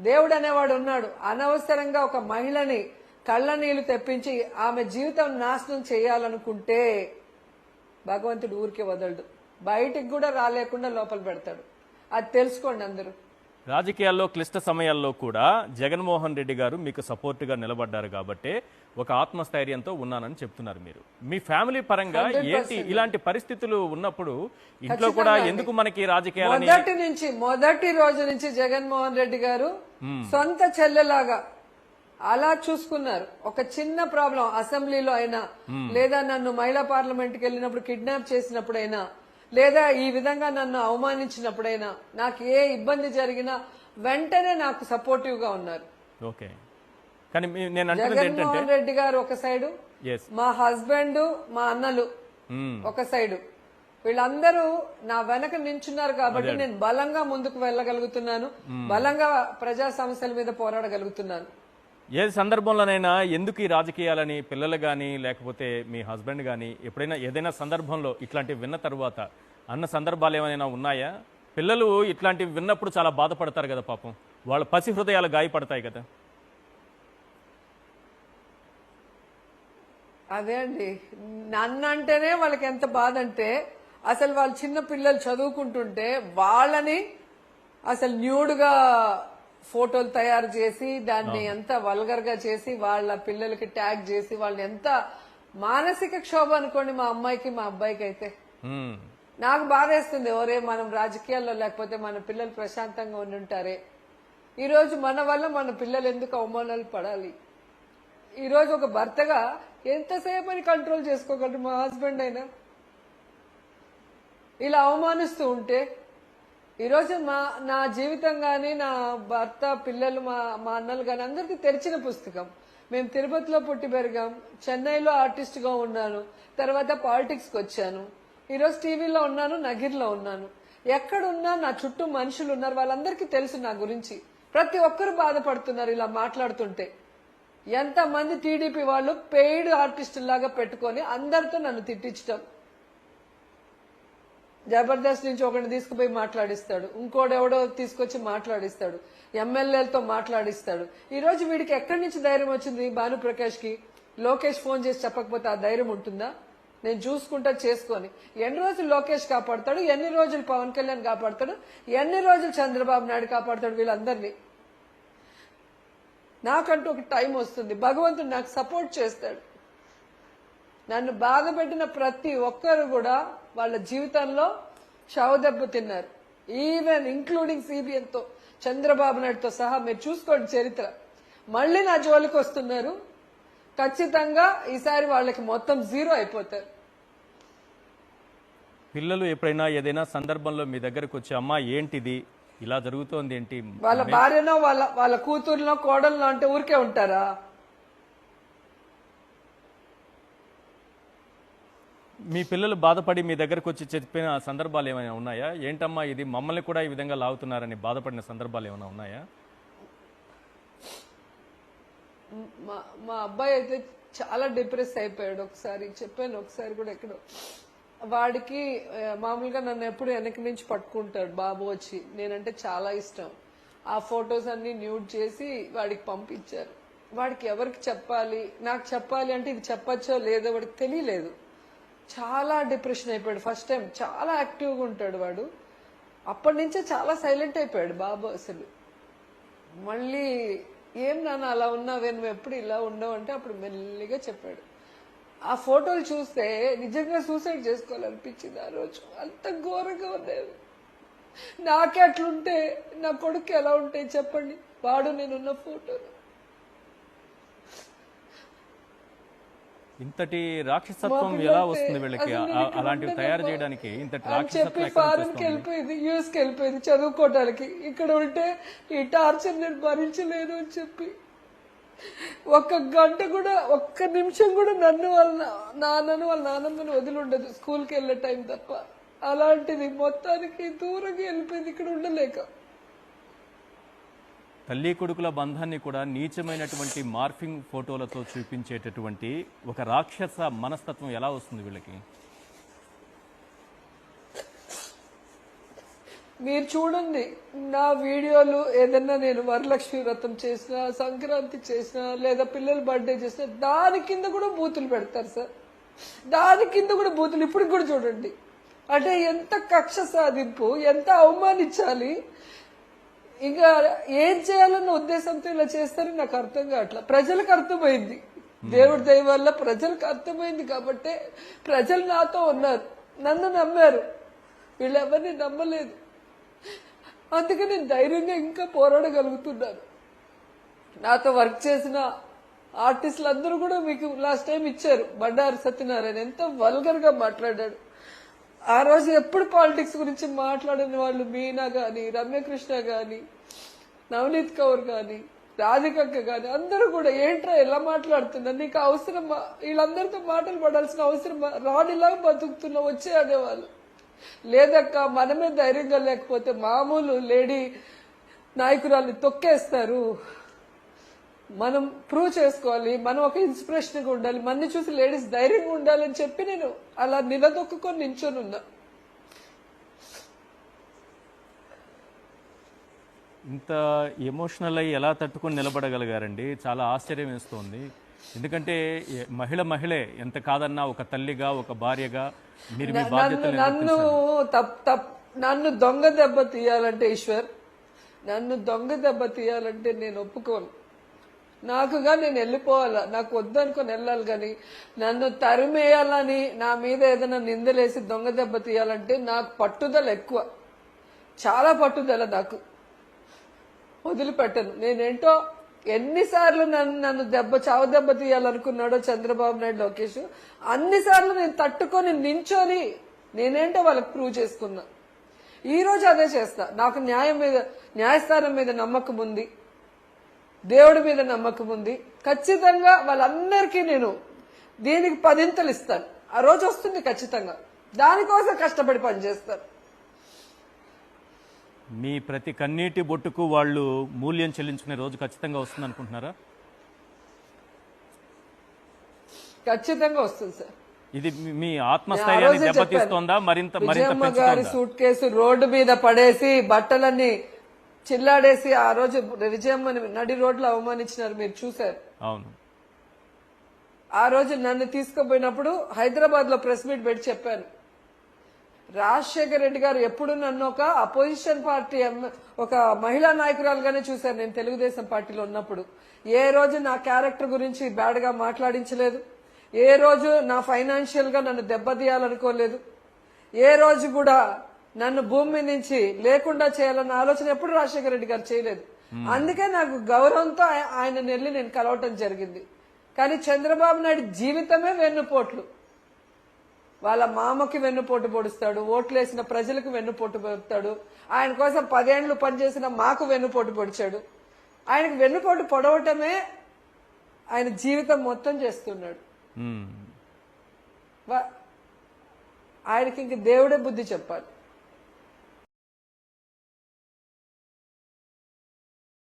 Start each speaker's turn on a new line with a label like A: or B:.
A: దేవుడు అనేవాడు ఉన్నాడు అనవసరంగా ఒక మహిళని కళ్ళ నీళ్ళు తెప్పించి ఆమె జీవితం నాశనం చేయాలనుకుంటే భగవంతుడు ఊరికే వదలడు. బయటికి కూడా రాలేకుండా లోపల పెడతాడు. అది తెలుసుకోండి అందరూ.
B: రాజకీయాల్లో క్లిష్ట సమయాల్లో కూడా జగన్మోహన్ రెడ్డి గారు మీకు సపోర్ట్గా నిలబడ్డారు కాబట్టి ఒక ఆత్మస్థైర్యంతో ఉన్నానని చెప్తున్నారు మీరు. మీ ఫ్యామిలీ పరంగా ఏంటి ఇలాంటి పరిస్థితులు ఉన్నప్పుడు ఇంట్లో కూడా ఎందుకు మనకి రాజకీయాలని
A: మొదటి నుంచి మొదటి రోజు నుంచి జగన్మోహన్ రెడ్డి గారు సొంత చెల్లెలాగా అలా చూసుకున్నారు. ఒక చిన్న ప్రాబ్లం అసెంబ్లీలో అయినా లేదా నన్ను మహిళా పార్లమెంట్కి వెళ్ళినప్పుడు కిడ్నాప్ చేసినప్పుడైనా లేదా ఈ విధంగా నన్ను అవమానించినప్పుడైనా నాకు ఏ ఇబ్బంది జరిగినా వెంటనే నాకు సపోర్టివ్గా ఉన్నారు.
B: ఓకే. కానీ నేను
A: జగన్మోహన్ రెడ్డి గారు ఒక సైడు మా హస్బెండ్ మా అన్నలు ఒక సైడు. వీళ్ళందరూ నా వెనక నించున్నారు కాబట్టి నేను బలంగా ముందుకు వెళ్ళగలుగుతున్నాను. బలంగా ప్రజా సమస్యల మీద పోరాడగలుగుతున్నాను.
B: ఏ సందర్భంలోనైనా ఎందుకు ఈ రాజకీయాలని పిల్లలు కానీ లేకపోతే మీ హస్బెండ్ కానీ ఎప్పుడైనా ఏదైనా సందర్భంలో ఇట్లాంటివి విన్న తర్వాత అన్న సందర్భాలు ఏమైనా ఉన్నాయా? పిల్లలు ఇట్లాంటివి విన్నప్పుడు చాలా బాధపడతారు కదా పాపం. వాళ్ళ పసి హృదయాలు గాయపడతాయి కదా.
A: అదే అండి. నన్ను అంటేనే వాళ్ళకి ఎంత బాధ అంటే అసలు వాళ్ళు చిన్న పిల్లలు చదువుకుంటుంటే వాళ్ళని అసలు న్యూడ్గా ఫోటోలు తయారు చేసి దాన్ని ఎంత వల్గర్గా చేసి వాళ్ళ పిల్లలకి ట్యాగ్ చేసి వాళ్ళని ఎంత మానసిక క్షోభ అనుకోండి మా అమ్మాయికి మా అబ్బాయికి అయితే. నాకు బాధేస్తుంది ఒరే మనం రాజకీయాల్లో లేకపోతే మన పిల్లలు ప్రశాంతంగా ఉండి ఉంటారే ఈరోజు మన వల్ల మన పిల్లలు ఎందుకు అవమానాలు పడాలి? ఈరోజు ఒక భర్తగా ఎంతసేపు అని కంట్రోల్ చేసుకోగలరు మా హస్బెండ్ అయినా? ఇలా అవమానిస్తూ ఉంటే ఈరోజు మా నా జీవితం కానీ నా భర్త పిల్లలు మా మా అన్నలు కానీ అందరికీ తెరిచిన పుస్తకం. మేము తిరుపతిలో పుట్టి పెరిగాం. చెన్నైలో ఆర్టిస్ట్గా ఉన్నాను. తర్వాత పాలిటిక్స్కి వచ్చాను. ఈరోజు టీవీలో ఉన్నాను నగిర్లో ఉన్నాను. ఎక్కడున్నా నా చుట్టూ మనుషులు ఉన్నారు. వాళ్ళందరికీ తెలుసు నా గురించి. ప్రతి ఒక్కరు బాధపడుతున్నారు ఇలా మాట్లాడుతుంటే. ఎంతమంది టీడీపీ వాళ్ళు పెయిడ్ ఆర్టిస్టులాగా పెట్టుకొని అందరితో నన్ను తిట్టించడం జబర్దస్త్ నుంచి ఒకటి తీసుకుపోయి మాట్లాడిస్తాడు. ఇంకోటి ఎవడో తీసుకొచ్చి మాట్లాడిస్తాడు. ఎమ్మెల్యేలతో మాట్లాడిస్తాడు. ఈ రోజు వీడికి ఎక్కడి నుంచి ధైర్యం వచ్చింది భానుప్రకాష్కి లోకేష్ ఫోన్ చేసి చెప్పకపోతే ఆ ధైర్యం ఉంటుందా? నేను చూసుకుంటా చేసుకొని. ఎన్ని రోజులు లోకేష్ కాపాడతాడు? ఎన్ని రోజులు పవన్ కళ్యాణ్ కాపాడతాడు? ఎన్ని రోజులు చంద్రబాబు నాయుడు కాపాడతాడు వీళ్ళందరినీ? నాకంటూ ఒక టైం వస్తుంది. భగవంతుడు నాకు సపోర్ట్ చేస్తాడు. నన్ను బాధ పెట్టిన ప్రతి ఒక్కరు కూడా వాళ్ళ జీవితంలో దెబ్బ తిన్నారు. ఈవెన్ ఇంక్లూడింగ్ సిబిఎన్తో చంద్రబాబు నాయుడుతో సహా మీరు చూసుకోండి చరిత్ర. మళ్ళీ నా జోలికి వస్తున్నారు. ఖచ్చితంగా ఈసారి వాళ్ళకి మొత్తం జీరో అయిపోతారు.
B: పిల్లలు ఎప్పుడైనా ఏదైనా సందర్భంలో మీ దగ్గరకు వచ్చి అమ్మా ఏంటిది? ఇలా జరుగుతోంది ఏంటి?
A: వాళ్ళ భార్యనో వాళ్ళ వాళ్ళ కూతురునో కోడలనో అంటే ఊరికే ఉంటారా?
B: మీ పిల్లలు బాధపడి మీ దగ్గరకు వచ్చి చెప్పిన సందర్భాలు ఏమైనా ఉన్నాయా? ఏంటమ్మా ఇది? మమ్మల్ని కూడా ఈ విధంగా లాగుతున్నారని బాధపడిన సందర్భాలు ఏమైనా ఉన్నాయా?
A: మా మా అబ్బాయి అయితే చాలా డిప్రెస్ అయిపోయాడు. ఒకసారి చెప్పాను ఒకసారి కూడా ఎక్కడో. వాడికి మామూలుగా నన్ను ఎప్పుడు వెనక నుంచి పట్టుకుంటాడు బాబు వచ్చి. నేనంటే చాలా ఇష్టం. ఆ ఫొటోస్ అన్ని న్యూడ్ చేసి వాడికి పంపించారు. వాడికి ఎవరికి చెప్పాలి? నాకు చెప్పాలి అంటే ఇది చెప్పచ్చో లేదో వాడికి తెలియలేదు. చాలా డిప్రెషన్ అయిపోయాడు. ఫస్ట్ టైం చాలా యాక్టివ్గా ఉంటాడు వాడు. అప్పటి నుంచే చాలా సైలెంట్ అయిపోయాడు బాబు అసలు. మళ్ళీ ఏం నాన్న అలా ఉన్నావే? నువ్వు ఎప్పుడు ఇలా ఉండవు? అంటే అప్పుడు మెల్లిగా చెప్పాడు. ఆ ఫోటోలు చూస్తే నిజంగా సూసైడ్ చేసుకోవాలనిపించింది ఆ రోజు. అంత ఘోరంగా ఉండేది. నాకే అట్లుంటే నా కొడుకు ఎలా ఉంటాయి చెప్పండి? వాడు నేనున్న ఫోటోలు
B: ఇంతటి రాక్షసత్వం ఎలా వస్తుంది వీళ్ళకి? అలాంటివి. తయారు చేయడానికి ఇంతటి
A: చెప్పి ఫారెన్ వెళ్ళిపోయింది యూఎస్కి వెళ్ళిపోయింది చదువుకోవటానికి. ఇక్కడ ఉంటే ఈ టార్చర్ నేను భరించలేను అని చెప్పి. ఒక్క గంట కూడా ఒక్క నిమిషం కూడా నన్ను వాళ్ళ నాన్నను వాళ్ళ నాన్నమ్మని వదిలి ఉండదు స్కూల్కి వెళ్ళే టైం తప్ప. అలాంటిది మొత్తానికి దూరంగా వెళ్ళిపోయింది ఇక్కడ ఉండలేక.
B: తల్లి కొడుకుల బంధాన్ని కూడా నీచమైనటువంటి మార్ఫింగ్ ఫోటోలతో చూపించేటటువంటి ఒక రాక్షస మనస్తత్వం ఎలా వస్తుంది వీళ్ళకి?
A: మీరు చూడండి నా వీడియోలు ఏదన్నా నేను వరలక్ష్మి వ్రతం చేసినా సంక్రాంతి చేసినా లేదా పిల్లల బర్త్డే చేసినా దాని కింద కూడా బూతులు పెడతారు సార్. దాని కింద కూడా బూతులు ఇప్పుడు కూడా చూడండి. అంటే ఎంత కక్ష సాధింపు ఎంత అవమానించాలి ఇంకా ఏం చేయాలన్న ఉద్దేశంతో ఇలా చేస్తారని నాకు అర్థం కావట్లా. ప్రజలకు అర్థమైంది. దేవుడి దయ వల్ల ప్రజలకు అర్థమైంది కాబట్టి ప్రజలు నాతో ఉన్నారు. నన్ను నమ్మారు. వీళ్ళెవరిని నమ్మలేదు. అందుకే నేను ధైర్యంగా ఇంకా పోరాడగలుగుతున్నాను. నాతో వర్క్ చేసిన ఆర్టిస్టులు అందరూ కూడా మీకు లాస్ట్ టైం ఇచ్చారు. బండారు సత్యనారాయణ. ఎంత వల్గర్గా మాట్లాడాడు. ఆ రోజు ఎప్పుడు పాలిటిక్స్ గురించి మాట్లాడిన వాళ్ళు మీనా గాని రమ్యకృష్ణ గాని నవనీత్ కౌర్ గాని రాధికక్క గాని అందరూ కూడా ఏంట్రా ఎలా మాట్లాడుతున్నా నీకు అవసరమా వీళ్ళందరితో మాటలు పడాల్సిన అవసరమా రాణిలాగా బతుకుతున్నా వచ్చే అనేవాళ్ళు లేదక్క మనమే ధైర్యంగా లేకపోతే మామూలు లేడీ నాయకురాలు తొక్కేస్తారు. మనం ప్రూవ్ చేసుకోవాలి మనం ఒక ఇన్స్పిరేషన్గా ఉండాలి మన్ని చూసి లేడీస్ ధైర్యంగా ఉండాలని చెప్పి నేను అలా నిలదొక్కుకొని నించొని ఉన్నా.
B: ఇంత ఎమోషనల్ అయ్యి ఎలా తట్టుకొని నిలబడగలిగారండి? చాలా ఆశ్చర్యం వేస్తోంది. ఎందుకంటే మహిళ మహిళే ఎంత కాదన్నా ఒక తల్లిగా ఒక భార్యగా మీరు
A: నన్ను
B: బాధ్యతలు
A: నన్ను తప్ తప్ నన్ను దొంగ దెబ్బ తీయాలంటే ఈశ్వర్ నన్ను దొంగ దెబ్బ తీయాలంటే నేను ఒప్పుకోను. నాకుగా నేను వెళ్ళిపోవాలా? నాకు వద్దనుకొని వెళ్ళాలి కానీ నన్ను తరిమేయాలని నా మీద ఏదైనా నిందలేసి దొంగ దెబ్బ తీయాలంటే నాకు పట్టుదల ఎక్కువ. చాలా పట్టుదల నాకు. వదిలిపెట్టను. నేనేంటో ఎన్నిసార్లు నన్ను నన్ను దెబ్బ చావు దెబ్బ తీయాలనుకున్నాడో చంద్రబాబు నాయుడు లోకేష్ అన్నిసార్లు నేను తట్టుకొని నించోని నేనేంటో వాళ్ళకి ప్రూవ్ చేసుకున్నా. ఈ రోజు అదే చేస్తా. నాకు న్యాయం మీద న్యాయస్థానం మీద నమ్మకం ఉంది. దేవుడి మీద నమ్మకం ఉంది. ఖచ్చితంగా వాళ్ళందరికీ నేను దీనికి పదింతలు ఇస్తాను. ఆ రోజు వస్తుంది ఖచ్చితంగా. దానికోసం కష్టపడి పనిచేస్తాను.
B: మీ ప్రతి కన్నీటి బొట్టుకు వాళ్ళు మూల్యం చెల్లించుకునే రోజు ఖచ్చితంగా వస్తుంది అనుకుంటున్నారా?
A: ఖచ్చితంగా వస్తుంది సార్.
B: ఇది మీ- ఆత్మస్థైర్యాన్ని దెబ్బతీస్తోందా. మరింత మరింత
A: గారి సూట్ కేసు రోడ్డు మీద పడేసి బట్టలన్నీ చిల్లాడేసి ఆ రోజు విజయమ్మని నడి రోడ్లో అవమానించినారు మీరు చూశారు.
B: అవును.
A: ఆ రోజు నన్ను తీసుకుపోయినప్పుడు హైదరాబాద్లో ప్రెస్ మీట్ పెట్టి చెప్పాను. రాజశేఖర రెడ్డి గారు ఎప్పుడు నన్ను ఒక అపోజిషన్ పార్టీ ఒక మహిళా నాయకురాలుగానే చూశారు. నేను తెలుగుదేశం పార్టీలో ఉన్నప్పుడు ఏ రోజు నా క్యారెక్టర్ గురించి బ్యాడ్గా మాట్లాడించలేదు. ఏ రోజు నా ఫైనాన్షియల్గా నన్ను దెబ్బతీయాలనుకోలేదు. ఏ రోజు కూడా నన్ను భూమి నుంచి లేకుండా చేయాలన్న ఆలోచన ఎప్పుడు రాజశేఖర రెడ్డి గారు చేయలేదు. అందుకే నాకు గౌరవంతో ఆయ- ఆయన నెల్లి నేను కలవటం జరిగింది. కానీ చంద్రబాబు నాయుడు జీవితమే వెన్నుపోట్లు. వాళ్ళ మామకి వెన్నుపోటు పొడుస్తాడు ఓట్లేసిన ప్రజలకు వెన్నుపోటు పొడుస్తాడు ఆయన కోసం పదేండ్లు పనిచేసిన మాకు వెన్నుపోటు పొడిచాడు. ఆయనకు వెన్నుపోటు పొడవటమే ఆయన జీవితం మొత్తం చేస్తున్నాడు. ఆయనకి ఇంక దేవుడే బుద్ధి చెప్పాలి.